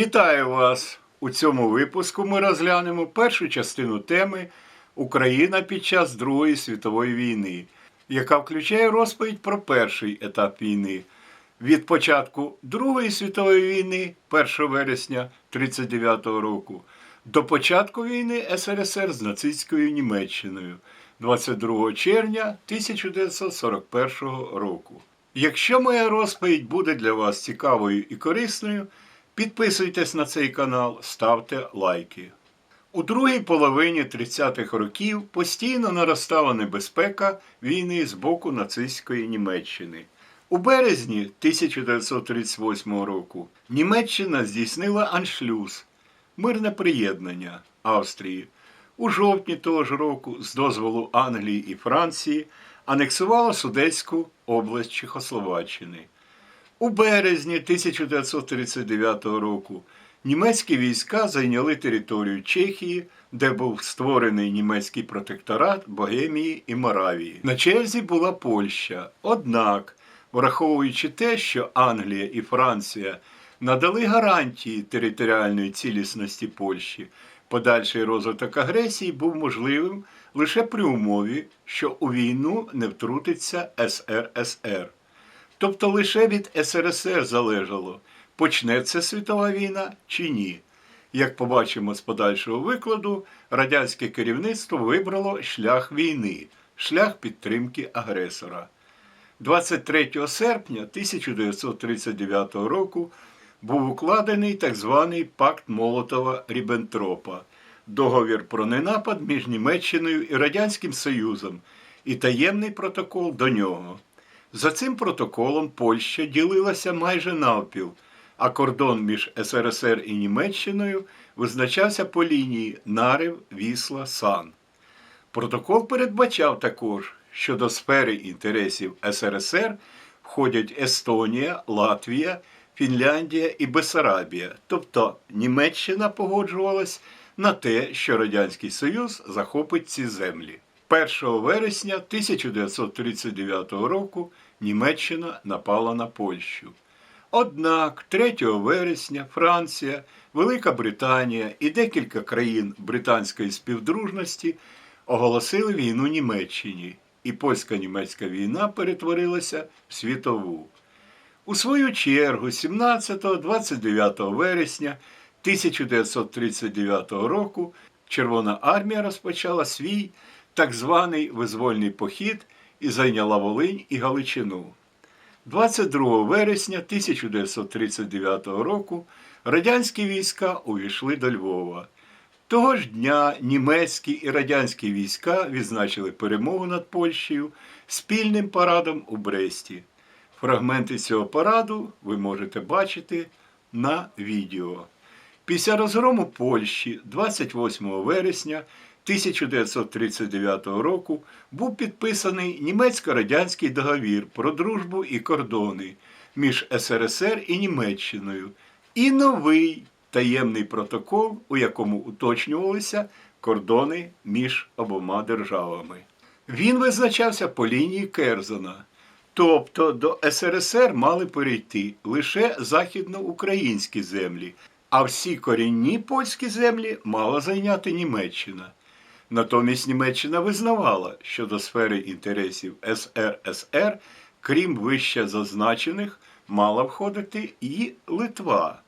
Вітаю вас! У цьому випуску ми розглянемо першу частину теми Україна під час Другої світової війни, яка включає розповідь про перший етап війни. Від початку Другої світової війни, 1 вересня 1939 року, до початку війни СРСР з нацистською Німеччиною 22 червня 1941 року. Якщо моя розповідь буде для вас цікавою і корисною, підписуйтесь на цей канал, ставте лайки. У другій половині 30-х років постійно наростала небезпека війни з боку нацистської Німеччини. У березні 1938 року Німеччина здійснила аншлюз мирне приєднання Австрії. У жовтні того ж року, з дозволу Англії і Франції, анексувала Судетську область Чехословаччини. У березні 1939 року німецькі війська зайняли територію Чехії, де був створений німецький протекторат Богемії і Моравії. На черзі була Польща. Однак, враховуючи те, що Англія і Франція надали гарантії територіальної цілісності Польщі, подальший розвиток агресії був можливим лише при умові, що у війну не втрутиться СРСР. Тобто лише від СРСР залежало, почнеться світова війна чи ні. Як побачимо з подальшого викладу, радянське керівництво вибрало шлях війни, шлях підтримки агресора. 23 серпня 1939 року був укладений так званий пакт Молотова Ріббентропа, договір про ненапад між Німеччиною і Радянським Союзом і таємний протокол до нього. За цим протоколом Польща ділилася майже навпіл, а кордон між СРСР і Німеччиною визначався по лінії Нарив, Вісла, Сан. Протокол передбачав також, що до сфери інтересів СРСР входять Естонія, Латвія, Фінляндія і Бесарабія, тобто Німеччина погоджувалась на те, що Радянський Союз захопить ці землі. 1 вересня 1939 року Німеччина напала на Польщу. Однак 3 вересня Франція, Велика Британія і декілька країн британської співдружності оголосили війну Німеччині, і польсько-німецька війна перетворилася в світову. У свою чергу, 17-29 вересня 1939 року Червона армія розпочала свій так званий визвольний похід і зайняла Волинь і Галичину. 22 вересня 1939 року радянські війська увійшли до Львова. Того ж дня німецькі і радянські війська відзначили перемогу над Польщею спільним парадом у Бресті. Фрагменти цього параду ви можете бачити на відео. Після розгрому Польщі 28 вересня 1939 року був підписаний німецько-радянський договір про дружбу і кордони між СРСР і Німеччиною і новий таємний протокол, у якому уточнювалися кордони між обома державами. Він визначався по лінії Керзона. Тобто до СРСР мали перейти лише західноукраїнські землі, а всі корінні польські землі мала зайняти Німеччина. Натомість Німеччина визнавала, що до сфери інтересів СРСР, крім вище зазначених, мала входити і Литва.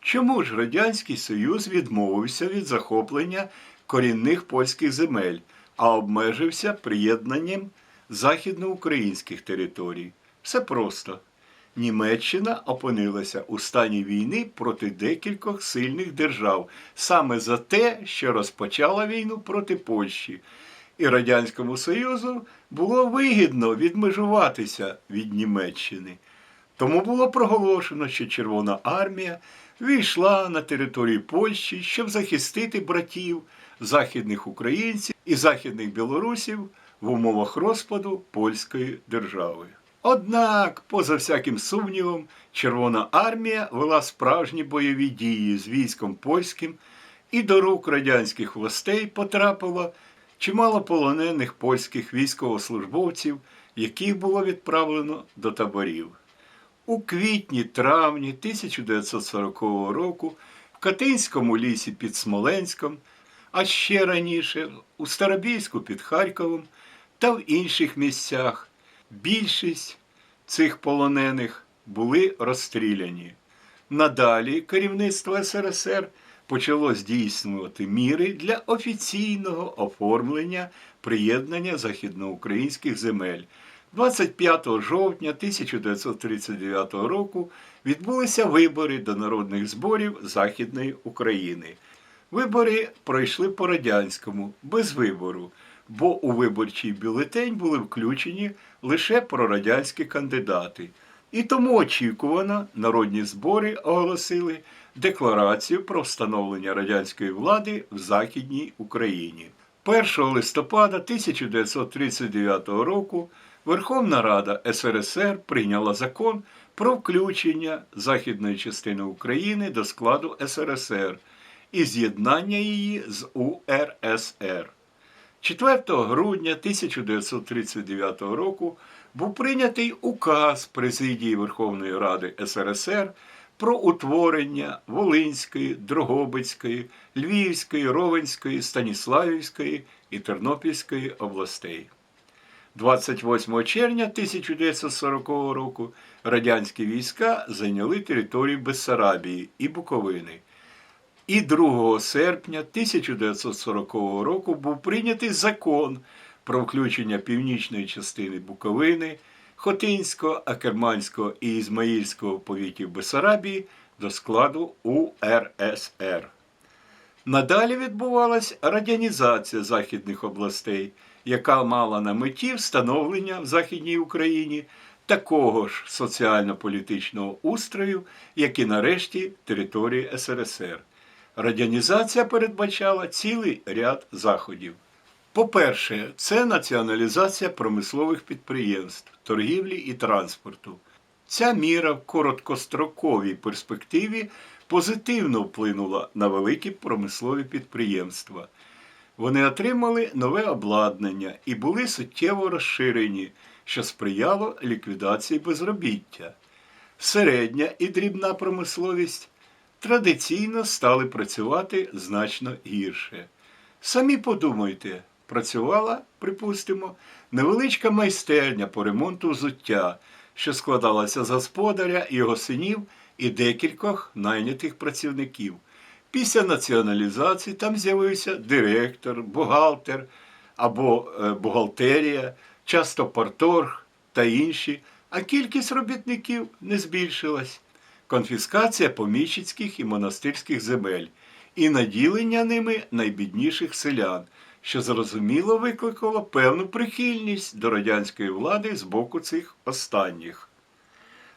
Чому ж Радянський Союз відмовився від захоплення корінних польських земель, а обмежився приєднанням західноукраїнських територій? Все просто. Німеччина опинилася у стані війни проти декількох сильних держав саме за те, що розпочала війну проти Польщі, і Радянському Союзу було вигідно відмежуватися від Німеччини. Тому було проголошено, що Червона армія війшла на територію Польщі, щоб захистити братів західних українців і західних білорусів в умовах розпаду польської держави. Однак, поза всяким сумнівом, Червона армія вела справжні бойові дії з військом польським, і до рук радянських властей потрапило чимало полонених польських військовослужбовців, яких було відправлено до таборів. У квітні-травні 1940 року в Катинському лісі під Смоленськом, а ще раніше у Старобійську під Харковом та в інших місцях більшість цих полонених були розстріляні. Надалі керівництво СРСР почало здійснювати міри для офіційного оформлення приєднання західноукраїнських земель. 25 жовтня 1939 року відбулися вибори до народних зборів Західної України. Вибори пройшли по радянському, без вибору, бо у виборчий бюлетень були включені лише прорадянські кандидати. І тому очікувано народні збори оголосили декларацію про встановлення радянської влади в Західній Україні. 1 листопада 1939 року Верховна Рада СРСР прийняла закон про включення західної частини України до складу СРСР і з'єднання її з УРСР. 4 грудня 1939 року був прийнятий указ Президії Верховної Ради СРСР про утворення Волинської, Дрогобицької, Львівської, Ровенської, Станіславівської і Тернопільської областей. 28 червня 1940 року радянські війська зайняли територію Бессарабії і Буковини. І 2 серпня 1940 року був прийнятий закон про включення північної частини Буковини, Хотинського, Акерманського і Ізмаїльського повітів Бесарабії до складу УРСР. Надалі відбувалась радянізація західних областей, яка мала на меті встановлення в Західній Україні такого ж соціально-політичного устрою, як і нарешті території СРСР. Радянізація передбачала цілий ряд заходів. По-перше, це націоналізація промислових підприємств, торгівлі і транспорту. Ця міра в короткостроковій перспективі позитивно вплинула на великі промислові підприємства. Вони отримали нове обладнання і були суттєво розширені, що сприяло ліквідації безробіття. Середня і дрібна промисловість традиційно стали працювати значно гірше. Самі подумайте, працювала, припустимо, невеличка майстерня по ремонту взуття, що складалася з господаря, його синів і декількох найнятих працівників. Після націоналізації там з'явився директор, бухгалтер або е, бухгалтерія, часто парторг та інші, а кількість робітників не збільшилась. Конфіскація поміщицьких і монастирських земель і наділення ними найбідніших селян, що зрозуміло викликало певну прихильність до радянської влади з боку цих останніх.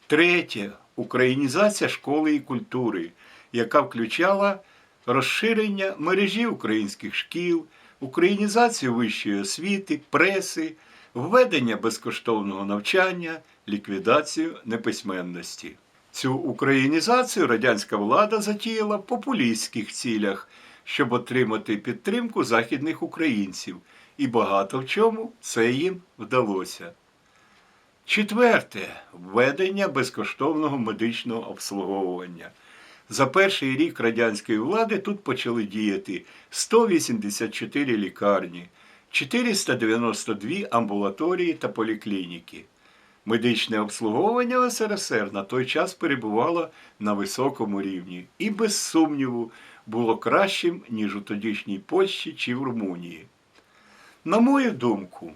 Третє українізація школи і культури, яка включала розширення мережі українських шкіл, українізацію вищої освіти, преси, введення безкоштовного навчання, ліквідацію неписьменності. Цю українізацію радянська влада затіяла в популістських цілях, щоб отримати підтримку західних українців, і багато в чому це їм вдалося. Четверте введення безкоштовного медичного обслуговування. За перший рік радянської влади тут почали діяти 184 лікарні, 492 амбулаторії та поліклініки. Медичне обслуговування СРСР на той час перебувало на високому рівні і, без сумніву, було кращим, ніж у тодішній Польщі чи в Румунії. На мою думку,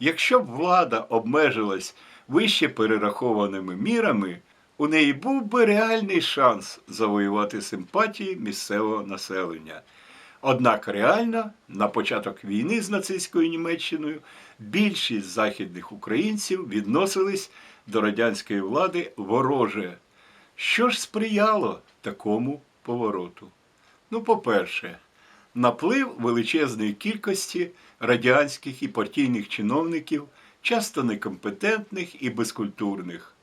якщо б влада обмежилась вище перерахованими мірами, у неї був би реальний шанс завоювати симпатії місцевого населення. Однак реально на початок війни з нацистською Німеччиною більшість західних українців відносились до радянської влади вороже. Що ж сприяло такому повороту? Ну, по-перше, наплив величезної кількості радянських і партійних чиновників, часто некомпетентних і безкультурних.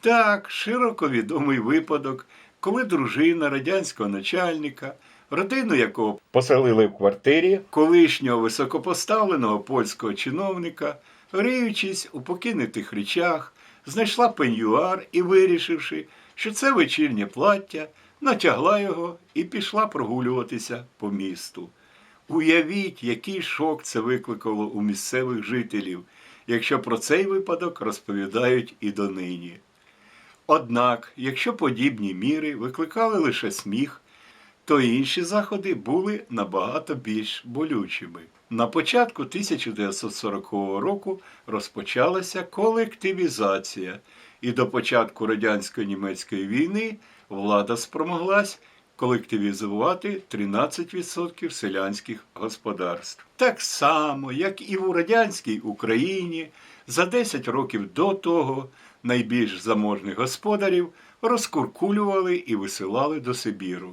Так, широко відомий випадок, коли дружина радянського начальника, родину якого поселили в квартирі колишнього високопоставленого польського чиновника, риючись у покинутих речах, знайшла пеньюар і, вирішивши, що це вечірнє плаття, натягла його і пішла прогулюватися по місту. Уявіть, який шок це викликало у місцевих жителів, якщо про цей випадок розповідають і донині. Однак, якщо подібні міри викликали лише сміх, то інші заходи були набагато більш болючими. На початку 1940 року розпочалася колективізація, і до початку радянсько-німецької війни влада спромоглась колективізувати 13% селянських господарств. Так само, як і в радянській Україні, за 10 років до того найбільш заможних господарів розкуркулювали і висилали до Сибіру.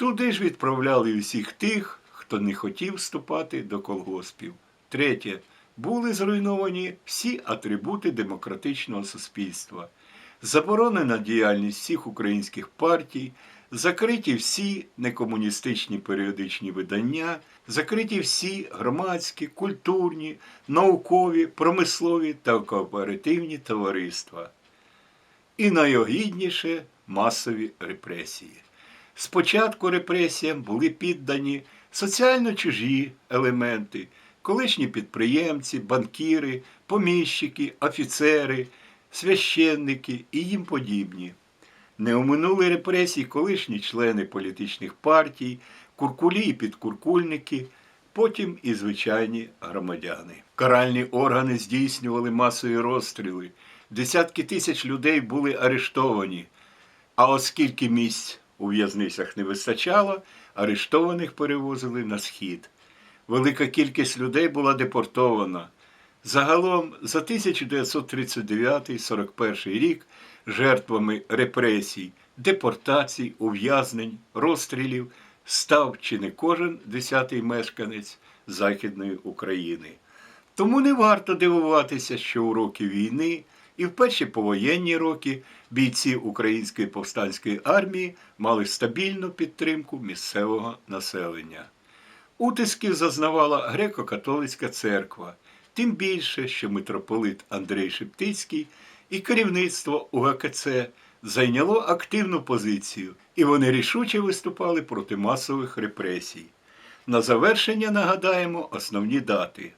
Туди ж відправляли усіх тих, хто не хотів вступати до колгоспів. Третє. Були зруйновані всі атрибути демократичного суспільства. Заборонена діяльність всіх українських партій, закриті всі некомуністичні періодичні видання, закриті всі громадські, культурні, наукові, промислові та кооперативні товариства. І найогідніше масові репресії. Спочатку репресіям були піддані соціально чужі елементи, колишні підприємці, банкіри, поміщики, офіцери, священники і їм подібні. Не оминули репресій колишні члени політичних партій, куркулі і підкуркульники, потім і звичайні громадяни. Каральні органи здійснювали масові розстріли, десятки тисяч людей були арештовані. А оскільки місць у в'язницях не вистачало, арештованих перевозили на схід. Велика кількість людей була депортована. Загалом за 1939-41 рік жертвами репресій, депортацій, ув'язнень, розстрілів став чи не кожен десятий мешканець Західної України. Тому не варто дивуватися, що у роки війни і в перші повоєнні роки бійці Української повстанської армії мали стабільну підтримку місцевого населення. Утисків зазнавала греко-католицька церква, тим більше, що митрополит Андрей Шептицький і керівництво УГКЦ зайняло активну позицію, і вони рішуче виступали проти масових репресій. На завершення нагадаємо основні дати.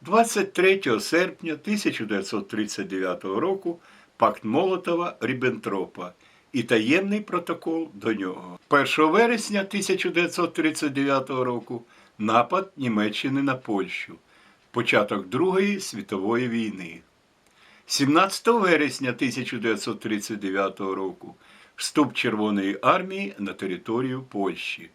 23 серпня 1939 року пакт Молотова Ріббентропа і таємний протокол до нього. 1 вересня 1939 року напад Німеччини на Польщу, початок Другої світової війни. 17 вересня 1939 року вступ Червоної армії на територію Польщі.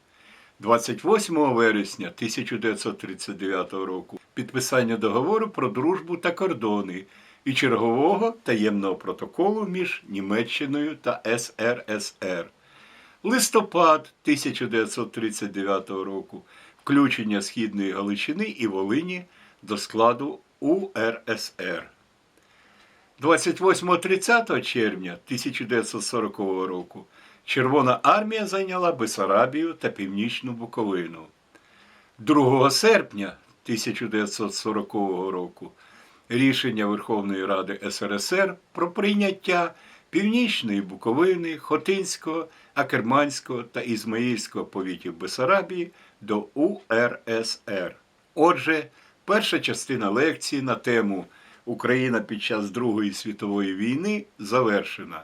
28 вересня 1939 року підписання договору про дружбу та кордони і чергового таємного протоколу між Німеччиною та СРСР. Листопад 1939 року включення Східної Галичини і Волині до складу УРСР. 28-30 червня 1940 року Червона армія зайняла Бесарабію та Північну Буковину. 2 серпня 1940 року рішення Верховної Ради СРСР про прийняття Північної Буковини, Хотинського, Акерманського та Ізмаїльського повітів Бесарабії до УРСР. Отже, перша частина лекції на тему Україна під час Другої світової війни завершена.